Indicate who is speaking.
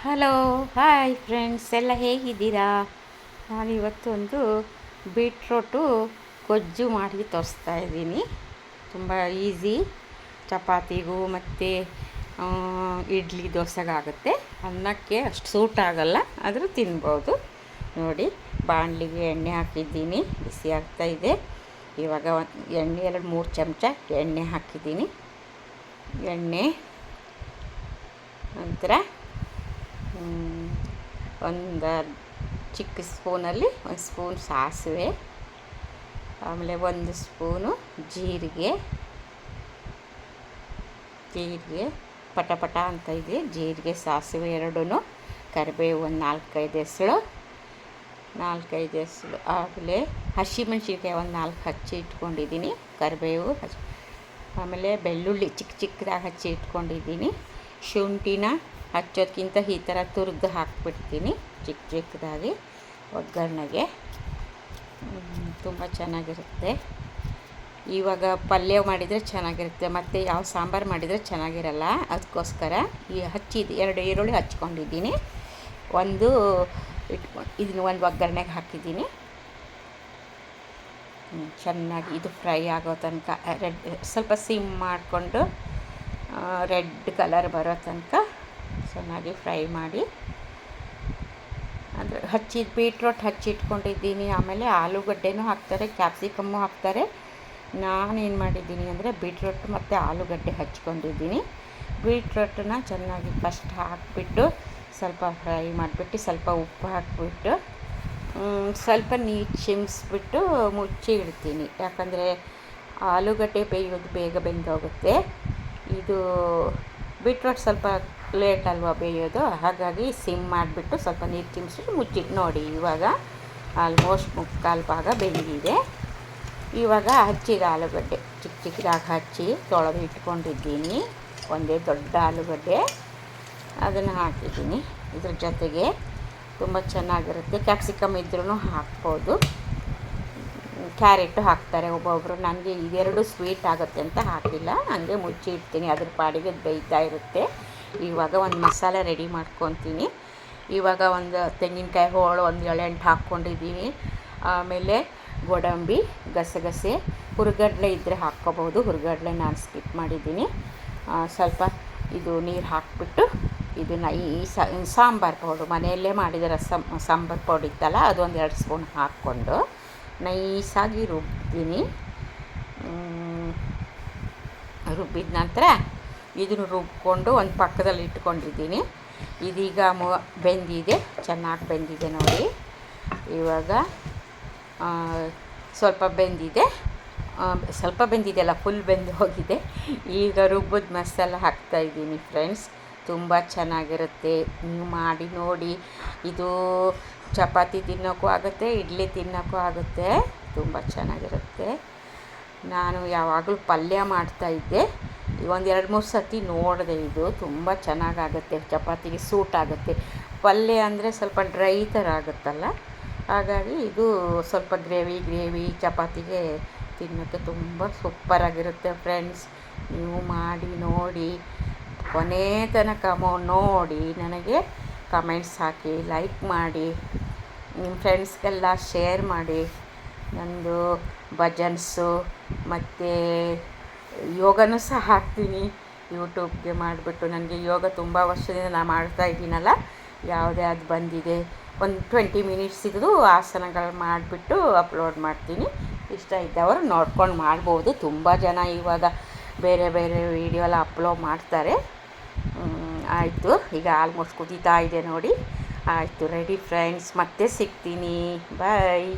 Speaker 1: Hello hi friends ಎಲ್ಲ ಹೇಗಿದ್ದೀರಾ? ನಾನಿವತ್ತು ಒಂದು ಬೀಟ್ರೋಟು ಗೊಜ್ಜು ಮಾಡಿ ತೋರಿಸ್ತಾ ಇದ್ದೀನಿ. ತುಂಬ ಈಸಿ. ಚಪಾತಿಗೂ ಮತ್ತು ಇಡ್ಲಿ ದೋಸೆಗಾಗುತ್ತೆ. ಅನ್ನಕ್ಕೆ ಅಷ್ಟು ಸೂಟ್ ಆಗೋಲ್ಲ. ಆದರೂ ತಿನ್ಬೋದು. ನೋಡಿ, ಬಾಣಲಿಗೆ ಎಣ್ಣೆ ಹಾಕಿದ್ದೀನಿ. ಬಿಸಿ ಇದೆ. ಇವಾಗ ಎಣ್ಣೆ, ಎರಡು, ಮೂರು ಚಮಚ ಎಣ್ಣೆ ಹಾಕಿದ್ದೀನಿ. ಎಣ್ಣೆ, ನಂತರ ಒಂದು ಚಿಕ್ಕ ಸ್ಪೂನಲ್ಲಿ ಒಂದು ಸ್ಪೂನ್ ಸಾಸಿವೆ, ಆಮೇಲೆ ಒಂದು ಸ್ಪೂನು ಜೀರಿಗೆ. ಜೀರಿಗೆ, ಪಟ ಪಟ ಅಂತ ಇದೆ. ಜೀರಿಗೆ, ಸಾಸಿವೆ ಎರಡೂ ಕರಿಬೇವು ಒಂದು ನಾಲ್ಕೈದು ಹೆಸಳು. ನಾಲ್ಕೈದು ಹೆಸಳು ಆಮೇಲೆ ಹಸಿಮೆಣ್ಸಿನ್ಕಾಯಿ ಒಂದು ನಾಲ್ಕು ಹಚ್ಚಿ ಇಟ್ಕೊಂಡಿದ್ದೀನಿ, ಕರಿಬೇವು ಆಮೇಲೆ ಬೆಳ್ಳುಳ್ಳಿ ಚಿಕ್ಕ ಚಿಕ್ಕದಾಗಿ ಹಚ್ಚಿ ಇಟ್ಕೊಂಡಿದ್ದೀನಿ. ಶುಂಠಿನ ಹಚ್ಚೋದಕ್ಕಿಂತ ಈ ಥರ ತುರಿದು ಹಾಕ್ಬಿಡ್ತೀನಿ. ಚಿಕ್ಕ ಚಿಕ್ಕದಾಗಿ ಒಗ್ಗರಣೆಗೆ. ತುಂಬ ಚೆನ್ನಾಗಿರುತ್ತೆ. ಇವಾಗ ಪಲ್ಯ ಮಾಡಿದರೆ ಚೆನ್ನಾಗಿರುತ್ತೆ, ಮತ್ತು ಯಾವ ಸಾಂಬಾರು ಮಾಡಿದರೆ ಚೆನ್ನಾಗಿರಲ್ಲ, ಅದಕ್ಕೋಸ್ಕರ ಈ ಹಚ್ಚಿದ್ದು ಎರಡು ಈರುಳ್ಳಿ ಹಚ್ಕೊಂಡಿದ್ದೀನಿ. ಒಂದು ಇಟ್ಕೊಂಡು ಇದನ್ನ ಒಂದು ಒಗ್ಗರಣೆಗೆ ಹಾಕಿದ್ದೀನಿ. ಚೆನ್ನಾಗಿ ಇದು ಫ್ರೈ ಆಗೋ ತನಕ, ರೆಡ್, ಸ್ವಲ್ಪ ಸಿಮ್ ಮಾಡಿಕೊಂಡು ರೆಡ್ ಕಲರ್ ಬರೋ ತನಕ ಚೆನ್ನಾಗಿ ಫ್ರೈ ಮಾಡಿ ಅಂದರೆ ಹಚ್ಚಿದ ಬೀಟ್ರೋಟ್ ಹಚ್ಚಿಟ್ಕೊಂಡಿದ್ದೀನಿ ಆಮೇಲೆ ಆಲೂಗಡ್ಡೆನೂ ಹಾಕ್ತಾರೆ, ಕ್ಯಾಪ್ಸಿಕಮ್ಮು ಹಾಕ್ತಾರೆ. ನಾನೇನು ಮಾಡಿದ್ದೀನಿ ಅಂದರೆ ಬೀಟ್ರೋಟ್ ಮತ್ತು ಆಲೂಗಡ್ಡೆ ಹಚ್ಕೊಂಡಿದ್ದೀನಿ. ಬೀಟ್ರೋಟನ್ನ ಚೆನ್ನಾಗಿ ಫಸ್ಟ್ ಹಾಕಿಬಿಟ್ಟು ಸ್ವಲ್ಪ ಫ್ರೈ ಮಾಡಿಬಿಟ್ಟು ಸ್ವಲ್ಪ ಉಪ್ಪು ಹಾಕಿಬಿಟ್ಟು ಸ್ವಲ್ಪ ನೀರು ಚಿಮ್ಸ್ಬಿಟ್ಟು ಮುಚ್ಚಿ ಇಡ್ತೀನಿ. ಯಾಕಂದರೆ ಆಲೂಗಡ್ಡೆ ಬೇಯೋದು ಬೇಗ ಬೆಂದೋಗುತ್ತೆ. ಇದು ಬೀಟ್ರೋಟ್ ಸ್ವಲ್ಪ ಲೇಟ್ ಅಲ್ವಾ ಬೇಯೋದು? ಹಾಗಾಗಿ ಸಿಮ್ ಮಾಡಿಬಿಟ್ಟು ಸ್ವಲ್ಪ ನೀರು ಚಿಮ್ಸಿ ಮುಚ್ಚಿ, ನೋಡಿ ಇವಾಗ ಆಲ್ಮೋಸ್ಟ್ ಮುಕ್ಕಾಲು ಭಾಗ ಬೆಂದಿದೆ. ಇವಾಗ ಹಚ್ಚಿದ ಆಲೂಗಡ್ಡೆ ಚಿಕ್ಕ ಚಿಕ್ಕದಾಗಿ ಹಚ್ಚಿ ತೊಳೆದು ಇಟ್ಕೊಂಡಿದ್ದೀನಿ. ಒಂದೇ ದೊಡ್ಡ ಆಲೂಗಡ್ಡೆ. ಅದನ್ನು ಹಾಕಿದ್ದೀನಿ. ಇದ್ರ ಜೊತೆಗೆ ತುಂಬ ಚೆನ್ನಾಗಿರುತ್ತೆ. ಕ್ಯಾಪ್ಸಿಕಮ್ ಇದ್ರೂ ಹಾಕ್ಬೋದು. ಕ್ಯಾರೆಟು ಹಾಕ್ತಾರೆ ಒಬ್ಬೊಬ್ಬರು ನನಗೆ ಇದೆರಡು ಸ್ವೀಟ್ ಆಗುತ್ತೆ ಅಂತ ಹಾಕಿಲ್ಲ. ಹಂಗೆ ಮುಚ್ಚಿ ಇಡ್ತೀನಿ. ಅದ್ರ ಪಾಡಿಗೆ ಬೇಯ್ತಾ ಇರುತ್ತೆ. ಇವಾಗ ಒಂದು ಮಸಾಲೆ ರೆಡಿ ಮಾಡ್ಕೊತೀನಿ. ಇವಾಗ ಒಂದು ತೆಂಗಿನಕಾಯಿ ಹೋಳು ಒಂದು ಎಳೆಂಟು ಹಾಕ್ಕೊಂಡಿದ್ದೀನಿ ಆಮೇಲೆ ಗೋಡಂಬಿ, ಗಸಗಸೆ, ಹುರ್ಗಡ್ಲೆ ಇದ್ದರೆ ಹಾಕ್ಕೋಬೋದು ಹುರ್ಗಡ್ಲೆ ನಾನು ಸ್ಕಿಪ್ ಮಾಡಿದ್ದೀನಿ ಸ್ವಲ್ಪ ಇದು ನೀರು ಹಾಕಿಬಿಟ್ಟು ಇದನ್ನು ಈ ಸಾಂಬಾರು ಪೌಡ್ರು. ಮನೆಯಲ್ಲೇ ಮಾಡಿದ ರಸಮ್ ಸಾಂಬಾರು ಪೌಡ್ರ್ ಇತ್ತಲ್ಲ, ಅದೊಂದು ಎರಡು ಸ್ಪೂನ್ ಹಾಕ್ಕೊಂಡು ನೈಸಾಗಿ ರುಬ್ತೀನಿ. ರುಬ್ಬಿದ ನಂತರ ಇದನ್ನು ರುಬ್ಕೊಂಡು ಒಂದು ಪಕ್ಕದಲ್ಲಿ ಇಟ್ಕೊಂಡಿದ್ದೀನಿ. ಇದೀಗ ಮ, ಬೆಂದಿದೆ, ಚೆನ್ನಾಗಿ ಬೆಂದಿದೆ ನೋಡಿ. ಇವಾಗ ಸ್ವಲ್ಪ ಬೆಂದಿದೆ. ಸ್ವಲ್ಪ ಬೆಂದಿದೆಯಲ್ಲ, ಫುಲ್ ಬೆಂದು ಹೋಗಿದೆ. ಈಗ ರುಬ್ಬದ ಮಸಾಲ ಹಾಕ್ತಾಯಿದ್ದೀನಿ ಫ್ರೆಂಡ್ಸ್. ತುಂಬ ಚೆನ್ನಾಗಿರುತ್ತೆ. ನೀವು ಮಾಡಿ ನೋಡಿ. ಇದು ಚಪಾತಿ ತಿನ್ನೋಕ್ಕೂ ಆಗುತ್ತೆ, ಇಡ್ಲಿ ತಿನ್ನೋಕ್ಕೂ ಆಗುತ್ತೆ. ತುಂಬ ಚೆನ್ನಾಗಿರುತ್ತೆ. ನಾನು ಯಾವಾಗಲೂ ಪಲ್ಯ ಮಾಡ್ತಾಯಿದ್ದೆ ಒಂದು ಎರಡು ಮೂರು ಸತಿ ನೋಡಿದೆ ಇದು. ತುಂಬ ಚೆನ್ನಾಗಾಗುತ್ತೆ. ಚಪಾತಿಗೆ ಸೂಟ್ ಆಗುತ್ತೆ. ಪಲ್ಯ ಅಂದರೆ ಸ್ವಲ್ಪ ಡ್ರೈ ಥರ ಆಗುತ್ತಲ್ಲ? ಹಾಗಾಗಿ ಇದು ಸ್ವಲ್ಪ ಗ್ರೇವಿ ಗ್ರೇವಿ ಚಪಾತಿಗೆ ತಿನ್ನೋಕ್ಕೆ ತುಂಬ ಸೂಪ್ಪರಾಗಿರುತ್ತೆ ಫ್ರೆಂಡ್ಸ್. ನೀವು ಮಾಡಿ, ನೋಡಿ, ಕೊನೆ ತನಕ ನೋಡಿ, ನನಗೆ ಕಮೆಂಟ್ಸ್ ಹಾಕಿ, ಲೈಕ್ ಮಾಡಿ, ನಿಮ್ಮ ಫ್ರೆಂಡ್ಸ್ಗೆಲ್ಲ ಶೇರ್ ಮಾಡಿ. ನಂದು ಭಜನ್ಸು ಮತ್ತು ಯೋಗನೂ ಸಹ ಹಾಕ್ತೀನಿ. ಯೂಟ್ಯೂಬ್ಗೆ ಮಾಡಿಬಿಟ್ಟು ನನಗೆ ಯೋಗ ತುಂಬ ವರ್ಷದಿಂದ ನಾನು ಮಾಡ್ತಾ ಇದ್ದೀನಲ್ಲ, ಯಾವುದೇ ಅದು ಬಂದಿದೆ. ಒಂದು ಟ್ವೆಂಟಿ ಮಿನಿಟ್ಸ್ ಇದ್ದು ಆಸನಗಳು ಮಾಡಿಬಿಟ್ಟು ಅಪ್ಲೋಡ್ ಮಾಡ್ತೀನಿ. ಇಷ್ಟ ಇದ್ದವರು ನೋಡ್ಕೊಂಡು ಮಾಡ್ಬೋದು. ತುಂಬ ಜನ ಇವಾಗ ಬೇರೆ ಬೇರೆ ವೀಡಿಯೋ ಎಲ್ಲ ಅಪ್ಲೋಡ್ ಮಾಡ್ತಾರೆ. ಆಯಿತು. ಈಗ ಆಲ್ಮೋಸ್ಟ್ ಕುದೀತಾ ಇದೆ ನೋಡಿ. ಆಯಿತು, ರೆಡಿ ಫ್ರೆಂಡ್ಸ್. ಮತ್ತೆ ಸಿಗ್ತೀನಿ. ಬಾಯ್.